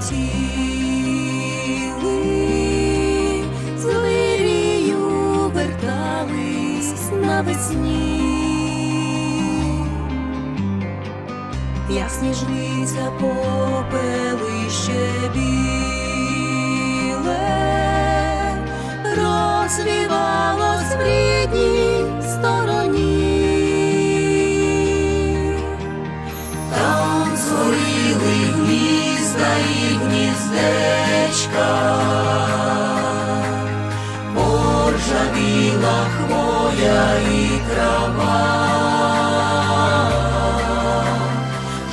летіли, з вирію вертались навесні. Як сніжниця попелище біле, розвівалось гніздечка, поржавіла хвоя і трава,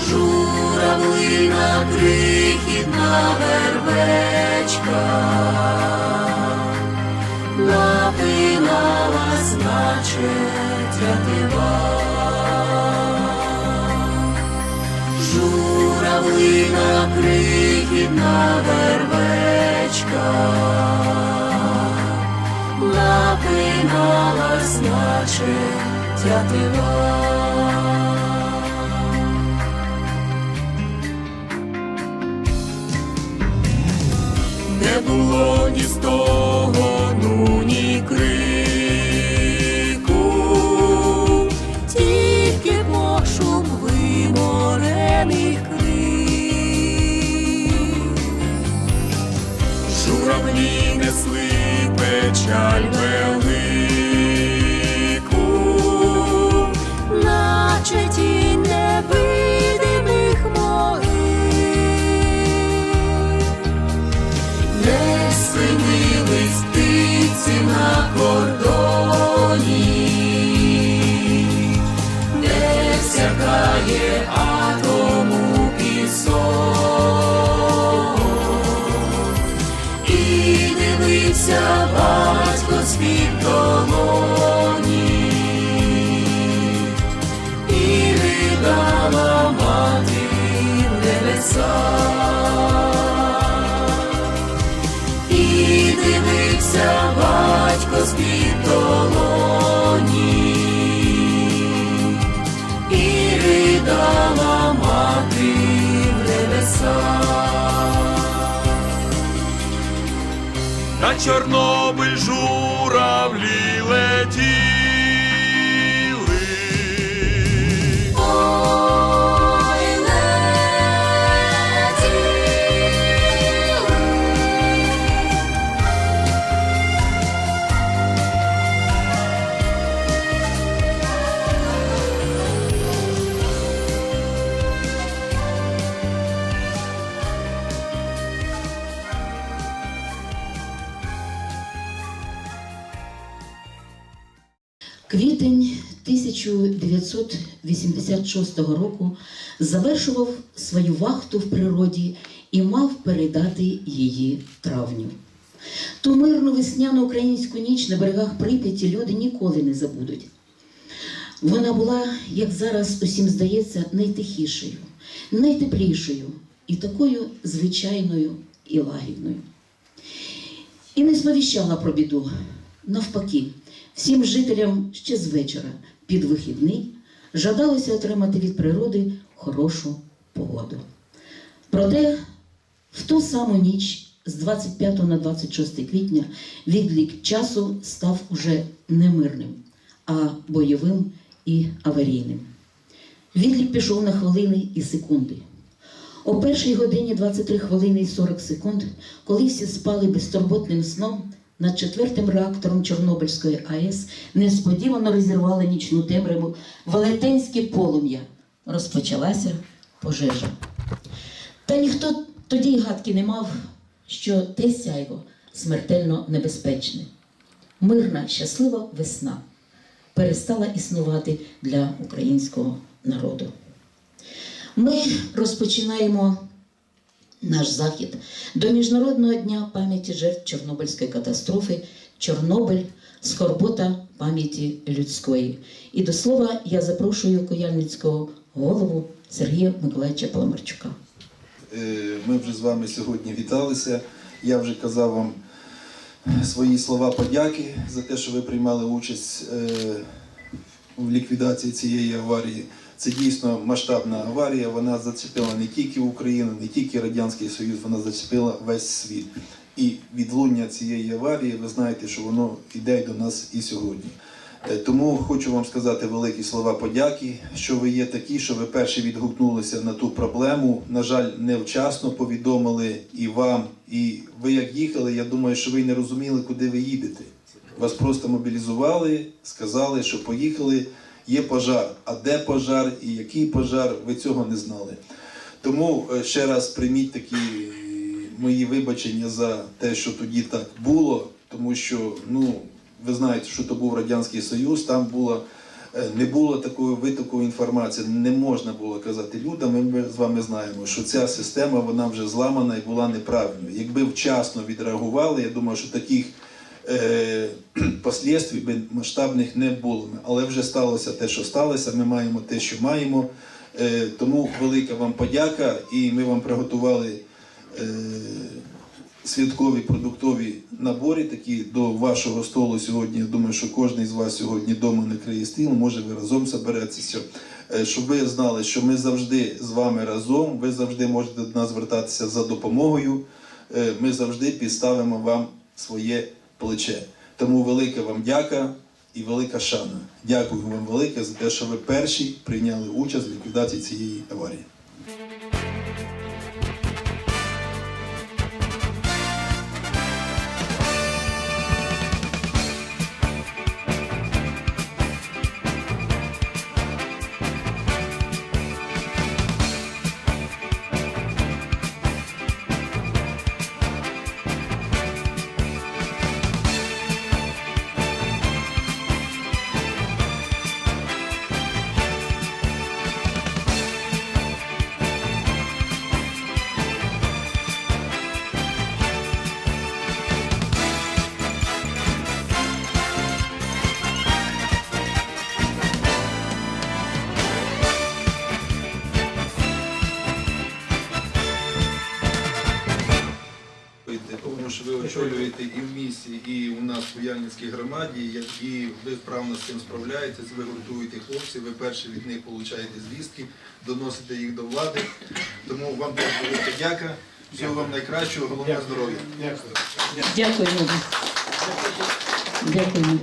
журавлина крихітна вербечка, напиналась, наче тятива. Журавлина крихітна вербечка, напиналась, наче тятива. Не було ні стогону, shall well. На Чорнобиль журавлі летіли. 1986 року завершував свою вахту в природі і мав передати її травню. Ту мирну весняну українську ніч на берегах Прип'яті люди ніколи не забудуть. Вона була, як зараз усім здається, найтихішою, найтеплішою і такою звичайною і лагідною. І не сповіщала про біду. Навпаки, всім жителям ще з вечора під вихідний жадалося отримати від природи хорошу погоду. Проте в ту саму ніч з 25 на 26 квітня відлік часу став уже не мирним, а бойовим і аварійним. Відлік пішов на хвилини і секунди. О першій годині 23 хвилини і 40 секунд, коли всі спали безтурботним сном, над четвертим реактором Чорнобильської АЕС несподівано розірвали нічну темряву велетенське полум'я. Розпочалася пожежа. Та ніхто тоді й гадки не мав, що те сяйво смертельно небезпечне. Мирна, щаслива весна перестала існувати для українського народу. Ми розпочинаємо наш захід до Міжнародного дня пам'яті жертв Чорнобильської катастрофи Чорнобиль скорбота пам'яті людської. І до слова я запрошую Куяльницького голову Сергія Миколаївича Паламарчука. Е, Ми вже з вами сьогодні віталися. Я вже казав вам свої слова подяки за те, що ви приймали участь е, в ліквідації цієї аварії. Це дійсно масштабна аварія. Вона зачепила не тільки Україну, не тільки Радянський Союз, вона зачепила весь світ. І відлуння цієї аварії, ви знаєте, що воно йде до нас і сьогодні. Е, Тому хочу вам сказати великі слова подяки, що ви є такі, що ви перші відгукнулися на ту проблему. На жаль, невчасно повідомили і вам, і ви як їхали. Я думаю, що ви не розуміли, куди ви їдете. Вас просто мобілізували, сказали, що поїхали. Є пожар. А де пожар і який пожар, ви цього не знали. Тому е, ще раз прийміть такі е, мої вибачення за те, що тоді так було, тому що ну ви знаєте, що то був Радянський Союз, там було. е, Не було такої витоку інформації, не можна було казати людям. Ми з вами знаємо, що ця система вона вже зламана і була неправильною. Якби вчасно відреагували, я думаю, що таких послідствій би масштабних не було. Але вже сталося те, що сталося. Ми маємо те, що маємо. Е, тому велика вам подяка, і ми вам приготували е, святкові продуктові набори, такі до вашого столу сьогодні. Я думаю, що кожен з вас сьогодні вдома накриє стіл, може ви разом соберетеся. Е, Щоб ви знали, що ми завжди з вами разом, ви завжди можете до нас звертатися за допомогою. Е, Ми завжди підставимо вам своє плече. Тому велика вам дяка і велика шана. Дякую вам велике за те, що ви перші прийняли участь в ліквідації цієї аварії. Нас громаді, які ви вправно з цим справляєтесь, ви гуртуєте хлопців, ви перші від них получаєте звістки, доносите їх до влади. Тому вам теж велика дяка. Всього вам найкращого, головне здоров'я. Дякую. Дякую. Дякую. мені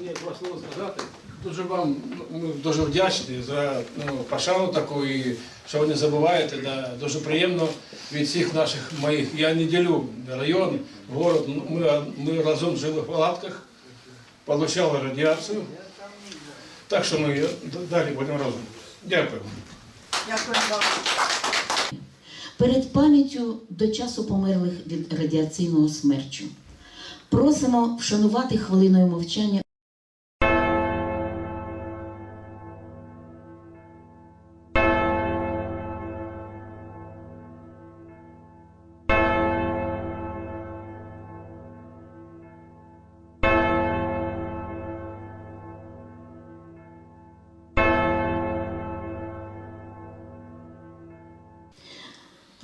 Дякую. сказати. Дуже вам ну, ми дуже вдячні за ну, пошану таку, і що ви не забуваєте. Да. Дуже приємно від всіх наших моїх. Я не ділю район, город. Ну, Ми, ми разом жили в палатках, отримали радіацію. Так що ми далі будемо разом. Дякую. Перед пам'яттю до часу померлих від радіаційного смерчу. Просимо вшанувати хвилиною мовчання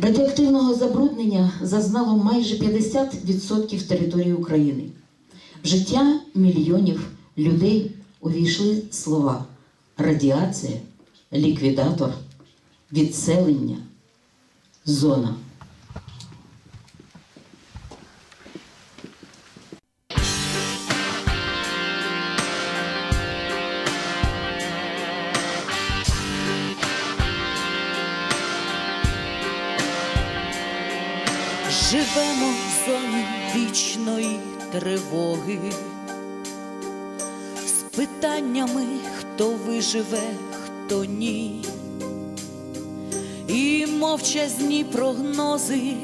Радіоактивного забруднення зазнало майже 50% території України. В життя мільйонів людей увійшли слова радіація, ліквідатор, відселення, зона. Питаннями, хто виживе, хто ні. І мовчазні прогнози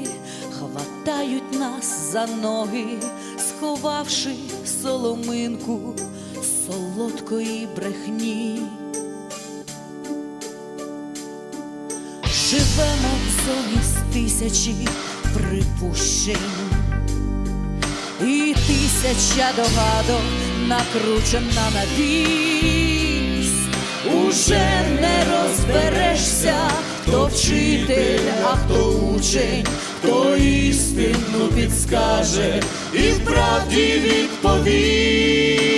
хватають нас за ноги, сховавши соломинку солодкої брехні. Живемо в зоні з тисячі припущень, і тисяча догадок накручена на вісь. Уже не розберешся, хто вчитель, а хто учень, хто істину підскаже і в правді відповість.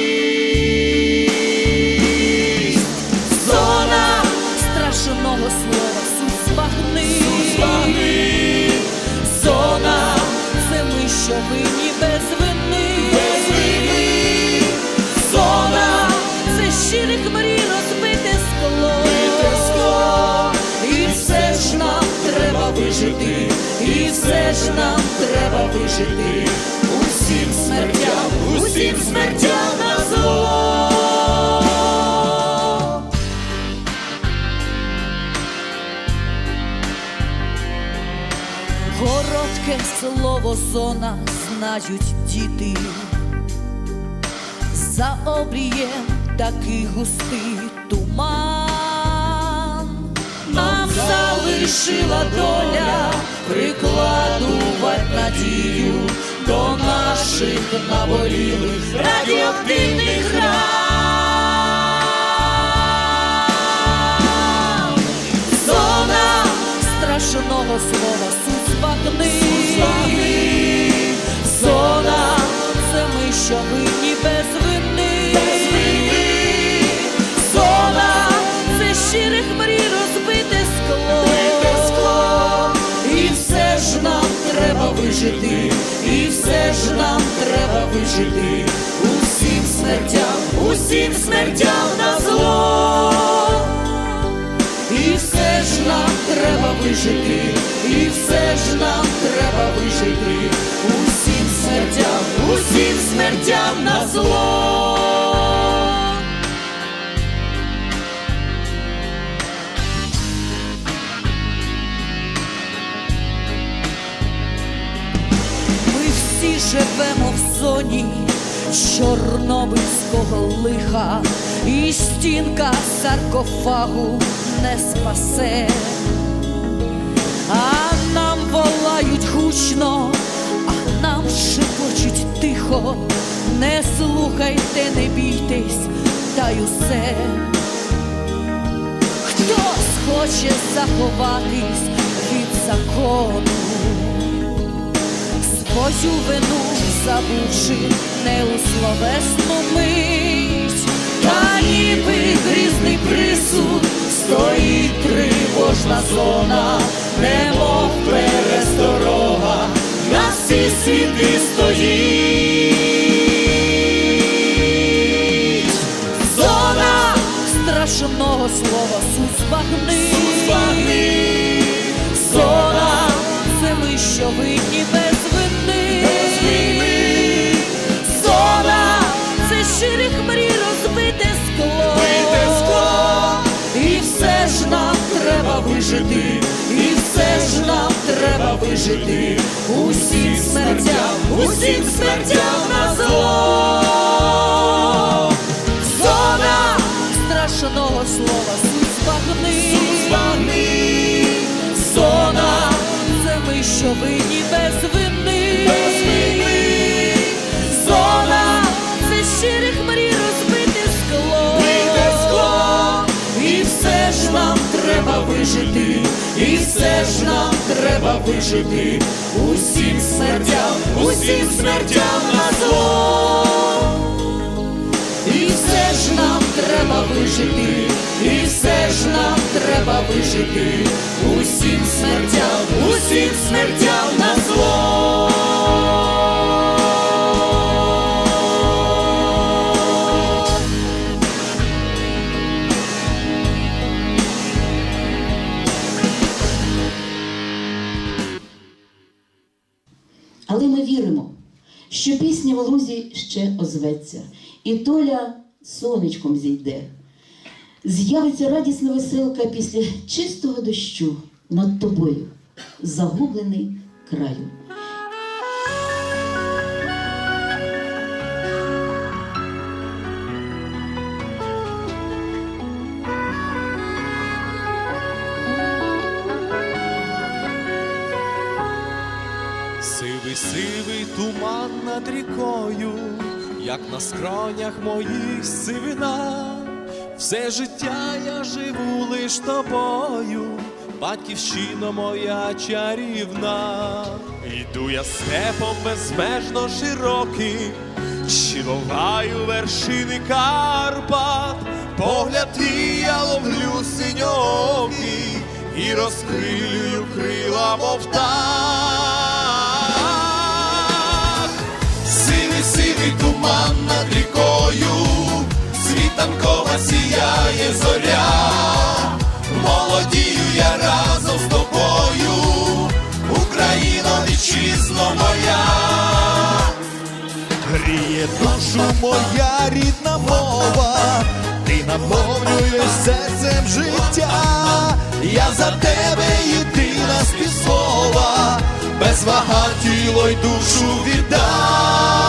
Вижити усім смертям, усім смертям на зло. Коротке слово зона знають діти. За обрієм такий густий туман. Нам залишила доля прикладувати надію до наших наболілих радіоактивних ран. Зона страшного слова суть збагни. Зона це ми, що винні без вижити, і все ж нам треба вижити. Усім смертям, усім смертям на зло. І все ж нам треба вижити, і все ж нам треба вижити, усім смертям, усім смертям на зло. Живемо в зоні чорнобильського лиха, і стінка саркофагу не спасе, а нам волають гучно, а нам шепочуть тихо. Не слухайте, не бійтесь, та й усе. Хтось хоче заховатись від закону свою вину забувши не у словесну мить, та ніби грізний присуд стоїть тривожна вижити. Усім смертям, усім смертям на зло. Зона страшного слова судьба збагни. Зона це ми, що винні без вини. Треба вижити. Усім смертям, усім смертям на зло. І все ж нам треба вижити, і все ж нам треба вижити, усім смертям, усім смертям на зло. Озветься, і доля сонечком зійде. З'явиться радісна веселка після чистого дощу над тобою, загублений краю. Сивий, сивий туман над рікою, як на скронях моїх сивина, все життя я живу лиш тобою, батьківщина моя чарівна. Йду я степом безмежно широким, Чиловаю вершини Карпат, погляд твій я ловлю синьокий і розкрилюю крила, мов. Туман над рікою, світанкова сіяє зоря, молодію я разом з тобою, Україно, вітчизно моя. гріє душу моя рідна мова, ти наповнюєш серцем життя, я за тебе єдина співслова, без вага тіло й душу віддам.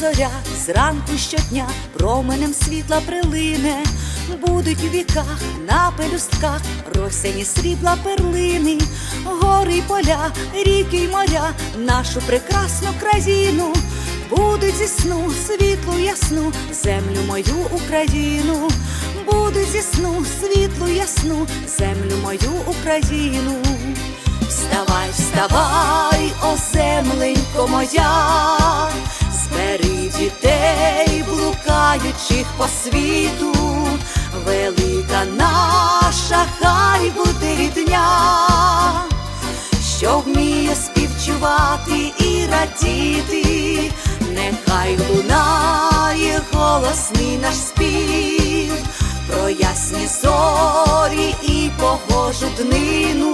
Зоря зранку щодня променем світла прилине, будуть у віках на пелюстках росяні срібла перлини, гори й поля, ріки й моря, нашу прекрасну країну, будуть зі сну світлу ясну, землю мою Україну, будуть зі сну світлу ясну, землю мою Україну. Вставай, вставай, о земленько моя, збери дітей, блукаючих по світу, велика наша хай буде рідня, що вміє співчувати і радіти, нехай лунає голосний наш спів, про ясні зорі і погожу днину,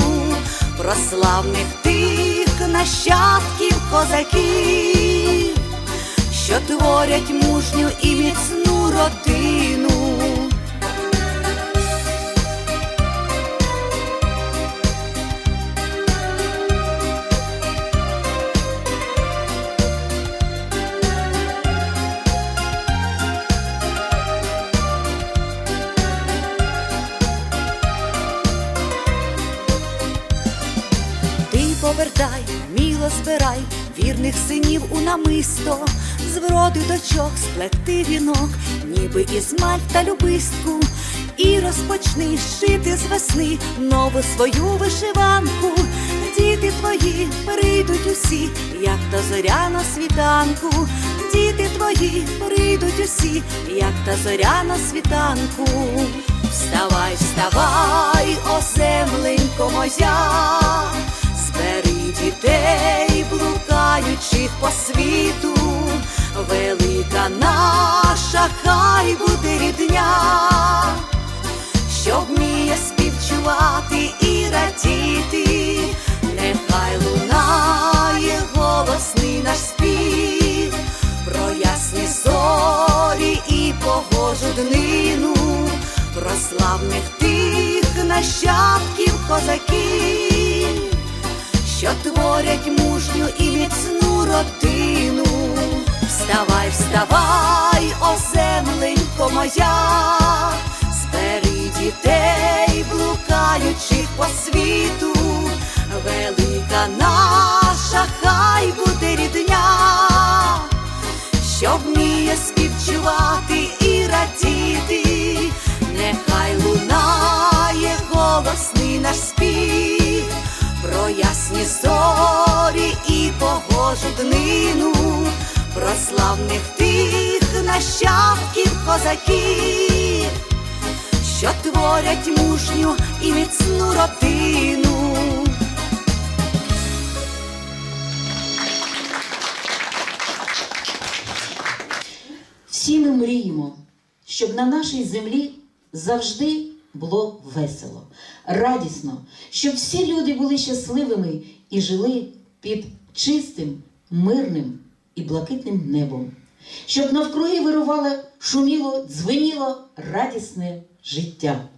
про славних тих нащадків козаків, що творять мужню і міцну родину. Повертай, міло збирай вірних синів у намисто, з вроди дочок сплести вінок, ніби із маль та любистку, і розпочни шити з весни нову свою вишиванку. Діти твої прийдуть усі, як та зоря на світанку. Діти твої прийдуть усі, як та зоря на світанку. Вставай, вставай, о земленько моя, збери дітей, блукаючих по світу, велика наша хай буде рідня, що вміє співчувати і радіти, нехай лунає голосний наш спів, про ясні зорі і погожу днину, про славних тих нащадків козаків, що творять мужню і міцну родину. Вставай, вставай, о земленько моя, збери дітей, блукаючих по світу, велика наша, хай буде рідня, що вміє співчувати і радіти, нехай лунає голосний наш спів, про ясні зорі і погожу днину, про славних тих нащадків козаків, що творять мужню і міцну родину. Всі ми мріємо, щоб на нашій землі завжди було весело, радісно, щоб всі люди були щасливими і жили під чистим, мирним і блакитним небом, щоб навкруги вирувало, шуміло, дзвеніло радісне життя.